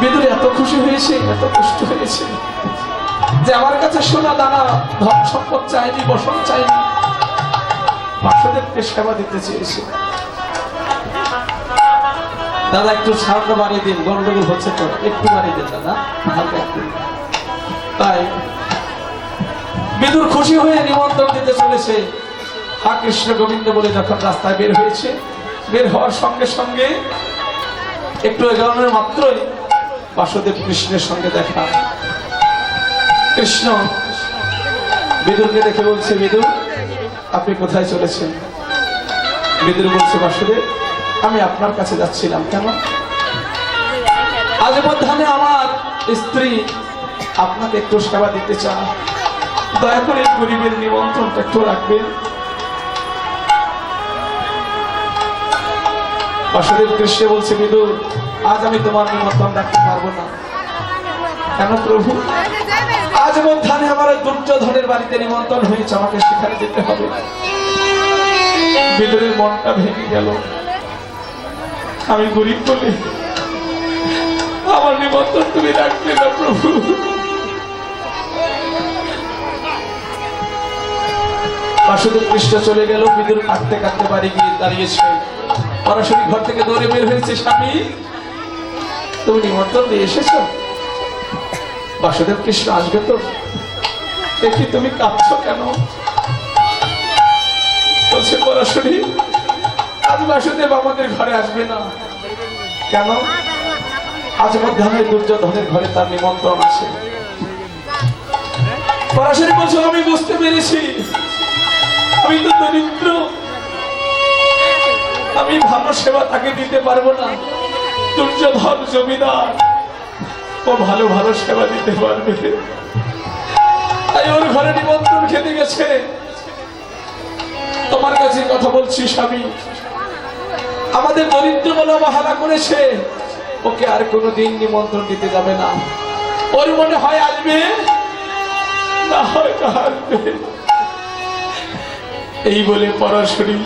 বিদুর এত খুশি হয়েছে, এত কষ্ট হয়েছে। যে আমার কাছে সোনা দানা, ধন সম্পদ চাইনি, বসন চাইনি, বাসুদেবকে সেবা দিতে চেয়েছে। দাদা, একটু সাউন্ড বাড়িয়ে দিন, গন্ডগোল হচ্ছে তো, একটু বাড়িয়ে দিন, দাদা হালকা তাই বিদুর খুশি হয়ে নিমন্ত্রণ দিতে চলেছে। হা কৃষ্ণ গোবিন্দ বলে যখন রাস্তায় বের হয়েছে, বের হওয়ার সঙ্গে সঙ্গে একটু এগানোর মাত্রই বাসুদেব কৃষ্ণের সঙ্গে দেখা। কৃষ্ণ, বিদুরকে দেখে বলছে বিদুর আপনি কোথায় চলেছেন? বিদুর বলছে, বাসুদেব, আমি আপনার কাছে যাচ্ছিলাম, কেন? আজ মধ্যাহ্নে আমার স্ত্রী আপনাকে একটু সেবা দিতে চান দয়া করে গরিবের নিমন্ত্রণটা একটু রাখবেন। বাসুদেব কৃষ্ণ বলছে, বিদুর আজ আমি তোমার নিমন্ত্রণ রাখতে পারব না। কেন প্রভু? আজ মধ্যাহ্নে আমার দুর্যোধনের বাড়িতে নিমন্ত্রণ হয়েছে, আমাকে সেখানে যেতে হবে। বিদুরের মনটা ভেঙে গেল। আমি গরিব বলে আমার নিমন্ত্রণ তুমি রাখলে না প্রভু। বাসুদেব কৃষ্ণ চলে গেল বিদুর কাঁদতে কাঁদতে বাড়ি গিয়ে দাঁড়িয়েছে। সরাসরি ঘর থেকে দৌড়ে বের হয়েছে স্বামী। তুমি নিমন্ত্রণ দিয়ে এসেছ? বাসুদেব কৃষ্ণ আসবে তো? দেখি তুমি কাঁদছ কেন? বলছে পরাশরী আজ বাসুদেব আমাদের ঘরে আসবে না। কেন? আজ মধ্যাহ্নে দুর্যোধনের ঘরে তার নিমন্ত্রণ আছে। পরাশরী বলছো, আমি বুঝতে পেরেছি। আমি তো দরিদ্র। আমি ভালো সেবা তাকে দিতে পারব না। দুর্যোধন জমিদার। ও ভালো ভালো সেবা দিতে পারবে তাই ওর ঘরে নিমন্ত্রণ খেতে গেছে। তোমার কাছে কথা বলছি স্বামী। আমাদের দরিদ্র বলে অবহেলা করেছে। ওকে আর কোনো দিন নিমন্ত্রণ দিতে যাবে না। ওর মনে হয় আসবে? না হয়তো আসবে এই বলে পরাশরী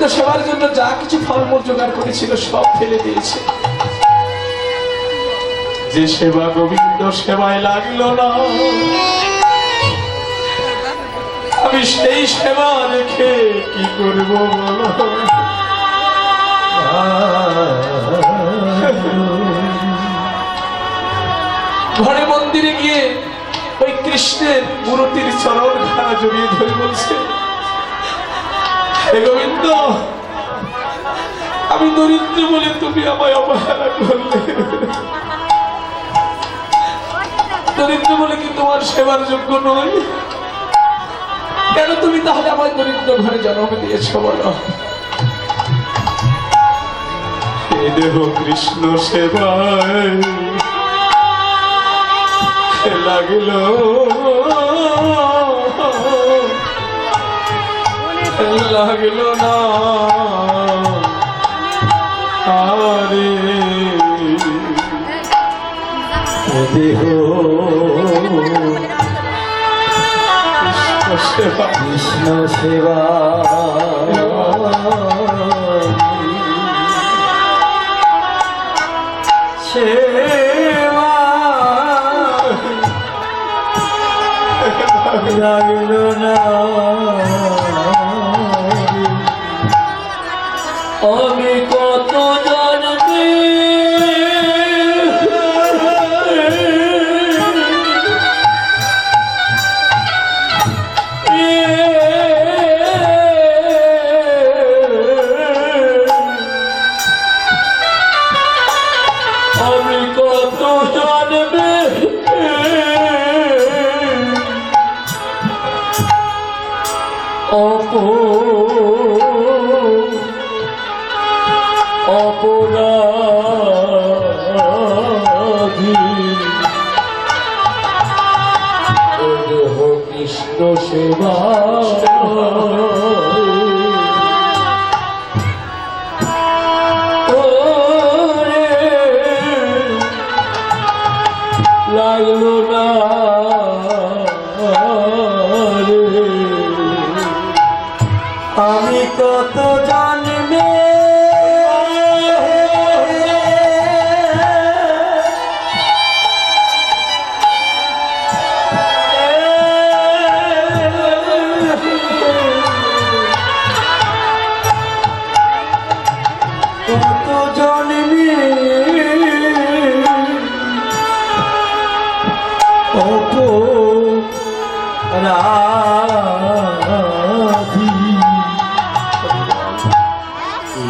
গোবিন্দ সেবার জন্য যা কিছু ফলমূল জোগাড় করেছিল, সব ফেলে দিয়েছে। যে সেবা গোবিন্দ, সেবায় লাগল না। আমি সেই সেবা রেখে কি করব বলো? ঘরে মন্দিরে গিয়ে ওই কৃষ্ণের মূর্তির চরণ খানা জড়িয়ে ধরে বলছে গোবিন্দ আমি দরিদ্র বলে তুমি আমায় অবহেলা করলে। দরিদ্র বলে কি তোমার সেবার যোগ্য নয় কেন তুমি তাহলে আমার দরিদ্র ঘরে জন্ম দিয়েছ বলো? দেহ কৃষ্ণ সেবায় লাগিল লাগিল না। আরে দেহ কৃষ্ণ সেবা। সেবা। লাগল না। কত জন্মে অপ অপরাধী। কৃষ্ণ সেবা।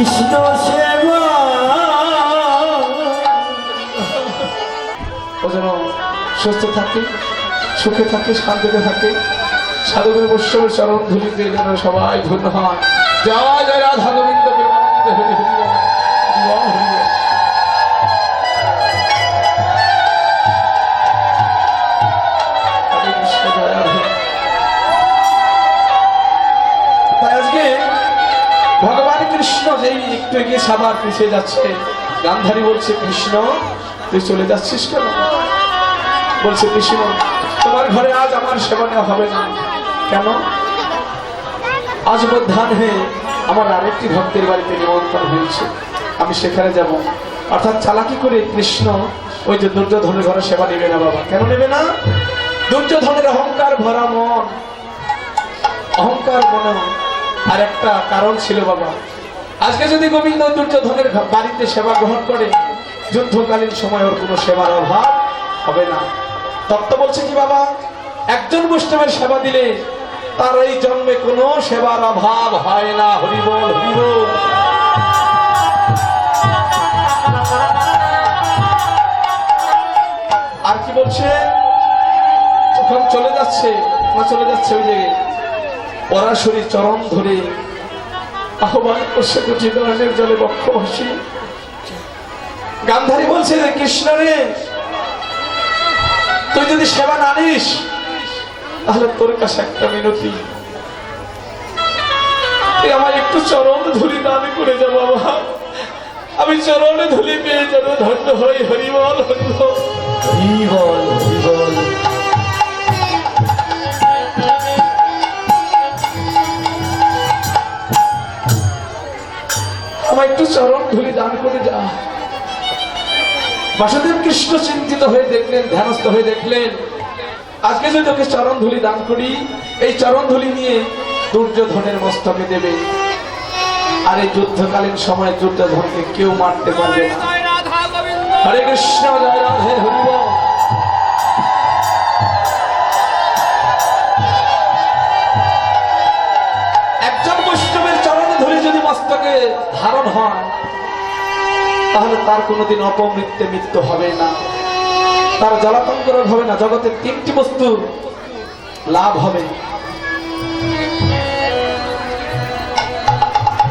কৃষ্ণ সেবা। ও যেন সুস্থ থাকে, সুখে থাকে, শান্তিতে থাকে। সাধুগুরু বৈষ্ণবের চরণ ধুলিতে যেন সবাই ধন্য হয়। জয় জয় রাধা গোবিন্দ সাবার পিছিয়ে যাচ্ছে। গান্ধারী বলছে, কৃষ্ণ, তুই চলে যাচ্ছিস কেন? বলছে, কৃষ্ণ, তোমার ঘরে আজ আমার সেবা নেওয়া হবে না। কেন? আজ মধ্যাহ্নে আমার আরেকটি ভক্তের বাড়িতে নিমন্ত্রণ হয়েছে। আমি সেখানে যাব। অর্থাৎ চালাকি করে কৃষ্ণ ওই যে দুর্যোধনের ঘরে সেবা নেবে না বাবা। কেন নেবে না? দুর্যোধনের অহংকার ভরা মন। অহংকার মনে। আর একটা কারণ ছিল বাবা আজকে যদি গোবিন্দ দুর্যোধনের বাড়িতে সেবা গ্রহণ করে, যুদ্ধকালীন সময় ওর কোনো সেবার অভাব হবে না। তত্ত্ব বলছে কি বাবা, একজন বৈষ্ণবের সেবা দিলে তার এই জন্মে কোনো সেবার অভাব হয় না। হরিবল হরিবল আর কি বলছে? যখন চলে যাচ্ছে না চলে যাচ্ছে ওই জায়গায়। পরাশরী চরণ ধরে আহ্বান করছে দুটি নয়নের জলে গান্ধারী বলছে, রে কৃষ্ণ রে, তুই যদি সেবা না নিস, তাহলে তোর কাছে একটা মিনতি। তুই আমার একটু চরণ ধুলি দান করে যা বাবা। আমি চরণে ধুলি পেয়ে যেন ধন্য হই, হরিবল হরিবল। জীবন জীবন আমার চরণ ধুলি দান করে যা। বাসুদেব কৃষ্ণ চিন্তিত হয়ে দেখলেন, ধ্যানস্থ হয়ে দেখলেন। আজকে যদি তোকে চরণ ধুলি দান করি, এই চরণ ধুলি নিয়ে দুর্যোধনের মস্তকে দেবে। আর এই যুদ্ধকালীন সময় দুর্যোধনকে কেউ মারতে পারবে না। হরে কৃষ্ণ, জয় রাধে হরিব মস্তকে ধারণ হয়, তাহলে তার কোনোদিন অপমৃত্যে মৃত্যু হবে না। তার জলাতঙ্ক হবে না জগতের তিনটি বস্তু লাভ হবে।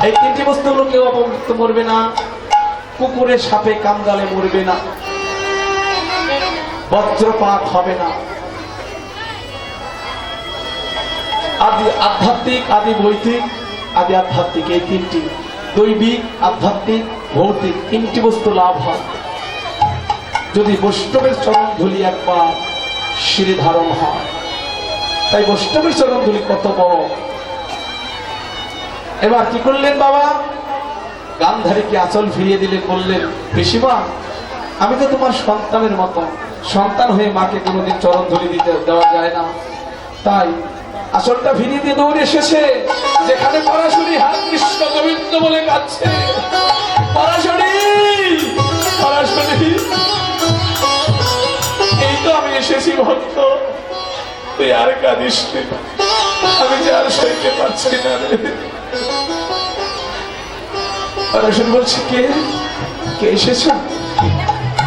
এই তিনটি বস্তু হলো কেউ অপমৃত্যু মরবে না, কুকুরে, সাপে কামগালে মরবে না, বজ্রপাত হবে না। আদি আধ্যাত্মিক, আদি বৈদিক আদি আধ্যাত্মিক এই তিনটি দৈবিক, আধ্যাত্মিক, ভৌতিক তিনটি বস্তু লাভ হয়। যদি বৈষ্ণবের চরণ ধুলি একবার শিরে ধারণ হয়, তাই বৈষ্ণবের চরণ ধুলি কত বড়? এবার কি করলেন বাবা? গান্ধারীকে আচল ফিরিয়ে দিলে বললেন পিসিমা আমি তো তোমার সন্তানের মতো। সন্তান হয়ে মাকে কোনোদিন চরণ ধুলি দিতে দেওয়া যায় না। তাই আসলটা ফিরিয়ে দিয়ে দৌড়ে এসেছে। যেখানে পরাশরী হাত কৃষ্ণ গোবিন্দ বলে পরাশরী পরাশরী এই তো আমি এসেছি ভক্ত। তুই আর কাঁদিস আমি যে আর সইতে পারছি না রে। পরাশরী বলছে, কে? কে এসেছ?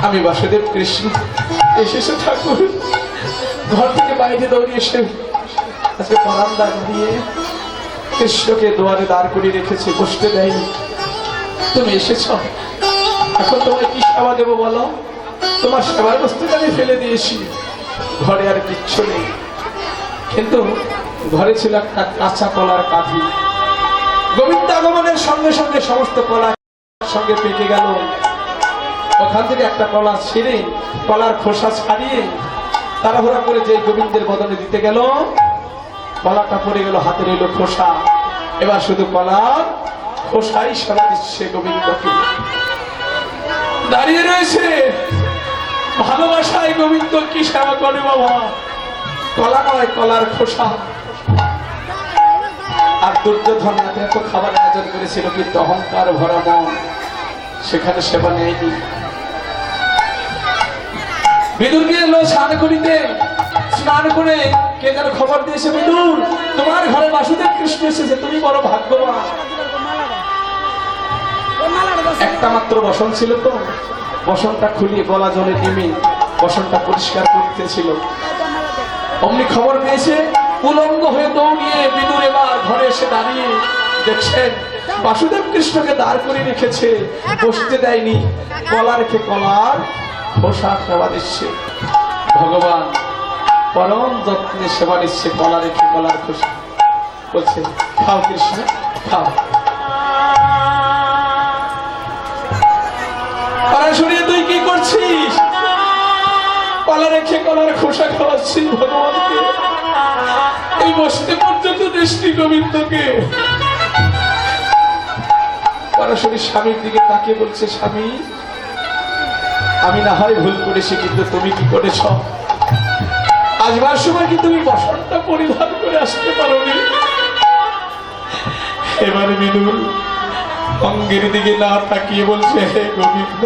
আমি বাসুদেব কৃষ্ণ। এসেছে ঠাকুর। ঘর থেকে বাইরে দৌড়িয়ে এসে আজকে বারান্দা দিয়ে কৃষ্ণকে দোয়ারে দাঁড় করিয়ে রেখেছে, বসতে দেয়নি। তুমি এসেছ? এখন তোমায় কি সেবা দেবো বলো? তোমার সেবার বস্তুটা আমি ফেলে দিয়েছি। ঘরে আর কিচ্ছু নেই। কিন্তু ঘরে ছিল একটা কাঁচা কলার কাঠি গোবিন্দ আগমনের সঙ্গে সঙ্গে সমস্ত কলা সঙ্গে পেকে গেল। ওখান থেকে একটা কলা ছিঁড়ে কলার খোসা ছাড়িয়ে তাড়াহুড়া করে যে গোবিন্দের বদলে দিতে গেল কলাটা পড়ে গেল হাতে রইল খোসা। এবার শুধু কলার খোসাই সেবা দিচ্ছে গোবিন্দকে দাঁড়িয়ে রয়েছে ভালোবাসায় গোবিন্দ কি সেবা করে বাবা কলা নয়, কলার খোসা। আর দুর্যোধন এত খাবার আয়োজন করেছিল কিন্তু অহংকার ভরা মন সেখানে সেবা নেয়নি। বিদুর গিয়ে এলো স্নান করিতে স্নান করে কে যেন খবর দিয়েছে বিদুর, তোমার ঘরে বাসুদেব কৃষ্ণ এসেছে, তুমি বড় ভাগ্যবান। একটা মাত্র বসন ছিল তো, বসনটা খুলিয়ে গলা জলে নেমে বসনটা পরিষ্কার করতেছিল অমনি খবর পেয়েছে, উলঙ্গ হয়ে দৌড়িয়ে বিদুর এবার ঘরে এসে দাঁড়িয়ে দেখছেন, বাসুদেব কৃষ্ণকে দাঁড় করে রেখেছে, বসতে দেয়নি, কলা রেখে কলার খোসা সেবা দিচ্ছে। ভগবান পরম যত্নে সেবা নিচ্ছে কলা রেখে কলার খোসা। বলছে, খাও কৃষ্ণ, খাও। সরাসরি তুই কি করছিস? কলা রেখে কলার খোসা খাওয়াচ্ছি ভগবানকে। এই বসতে পর্যন্ত দৃষ্টি গোবিন্দকে। সরাসরি স্বামীর দিকে তাকিয়ে বলছে, স্বামী, আমি না হয় ভুল করেছি, কিন্তু তুমি কি করেছ? আসবার সময় কি তুমি বসনটা পরিধান করে আসতে পারোনি? এবারে বিদুর অঙ্গের দিকে না তাকিয়ে বলছে, হে গোবিন্দ,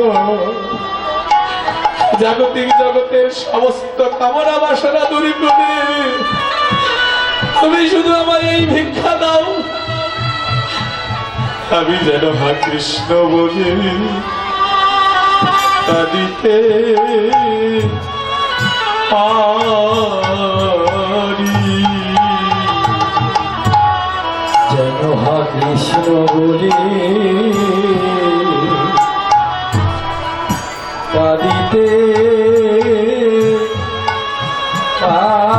জাগতিক জগতের সমস্ত কামনা বাসনা দূরে করে তুমি শুধু আমার এই ভিক্ষা দাও। আমি যেন মা কৃষ্ণ বলে, তাদিতে পারি। যেন হা কৃষ্ণ বলে কাঁদিতে পারি।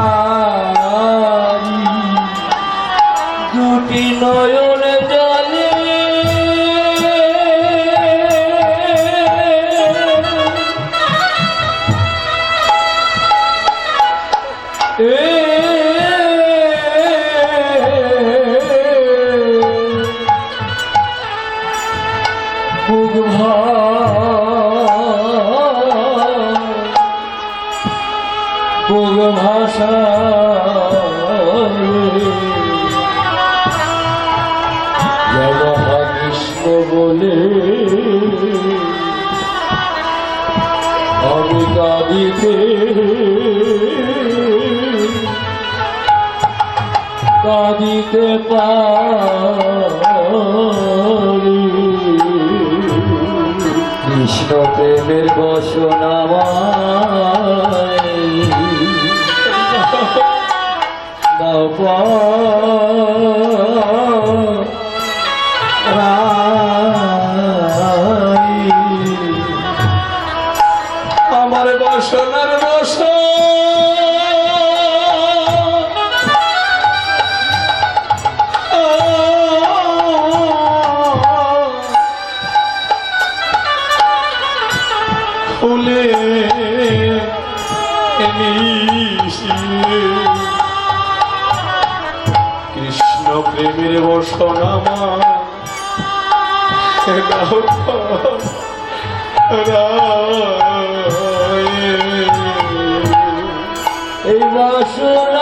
দুটি নয়ন আমি কাঁদিতে কাঁদিতে পারি। কৃষ্ণ দাও এই বাসন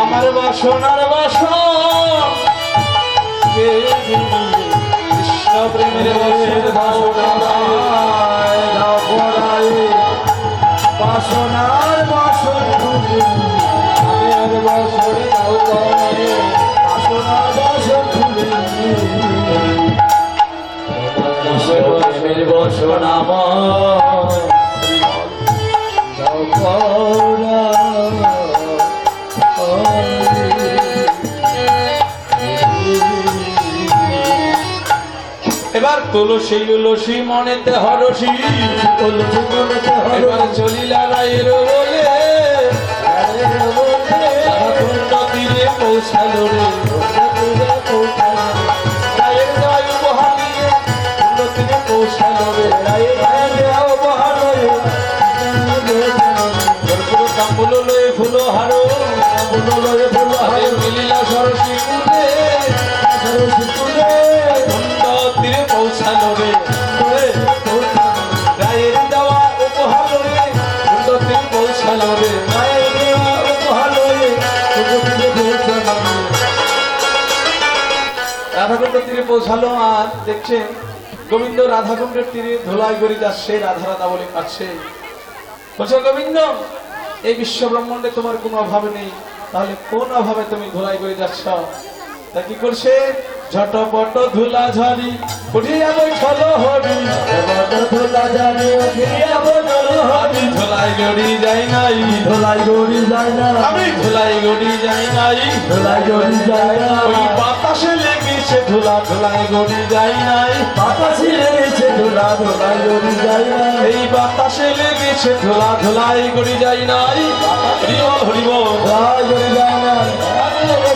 আমার বাসনার বাসন। কৃষ্ণ প্রেমের বাসনার বাসন আমার পরায় বাসনার বাসন খুলে। প্রেমের বসন আমার। তুলসী তুলসী মনেতে হরসি এবার চলিলা রায়ের বলে তীরে পৌঁছালো রে। তীরে পৌঁছালো রে রে, দেওয়া উপহার রে গোবিন্দ রাধাকুণ্ডের তীরে ধুলাই গড়ি যাচ্ছে রাধা রাধা বলে বলছে গোবিন্দ এই বিশ্ব ব্রহ্মাণ্ডে তোমার কোনো অভাব নেই। তাহলে কোন অভাবে তুমি ধুলাই করে যাচ্ছ? তা কি করছে? ঝটপট ধুলা ঝাড়ি উঠিয়া বৈঠল হরি। ধুলা জানি ফিরিয়া বদল আমি ধুলাই গড়ি যাই নাই ধুলাই গড়ি যায় না আমি ধুলাই গড়ি যাই নাই। ধুলাই গড়ি যায় না ওই বাতাসে লেগেছে ধুলা ধুলাই গড়ি যাই নাই। বাতাসি লেগেছে ধুলা ধুলাই গড়ি যায় না এই বাতাসে লেগেছে ধুলা ধুলাই গড়ি যাই নাই। হরিবল হরিবল। ধুলাই গড়ি যায় না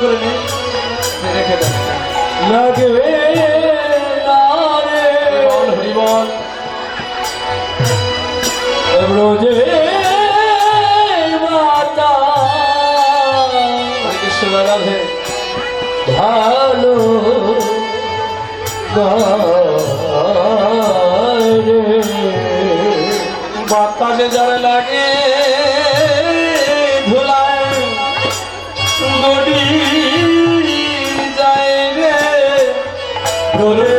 করে নে। রেখে দেন লাগবে হরিবল হরিবল রোজে মাতা। কৃষ্ণ রাধে ভালো বাতাসে যারা লাগে। যায় রে ওরে বাবা,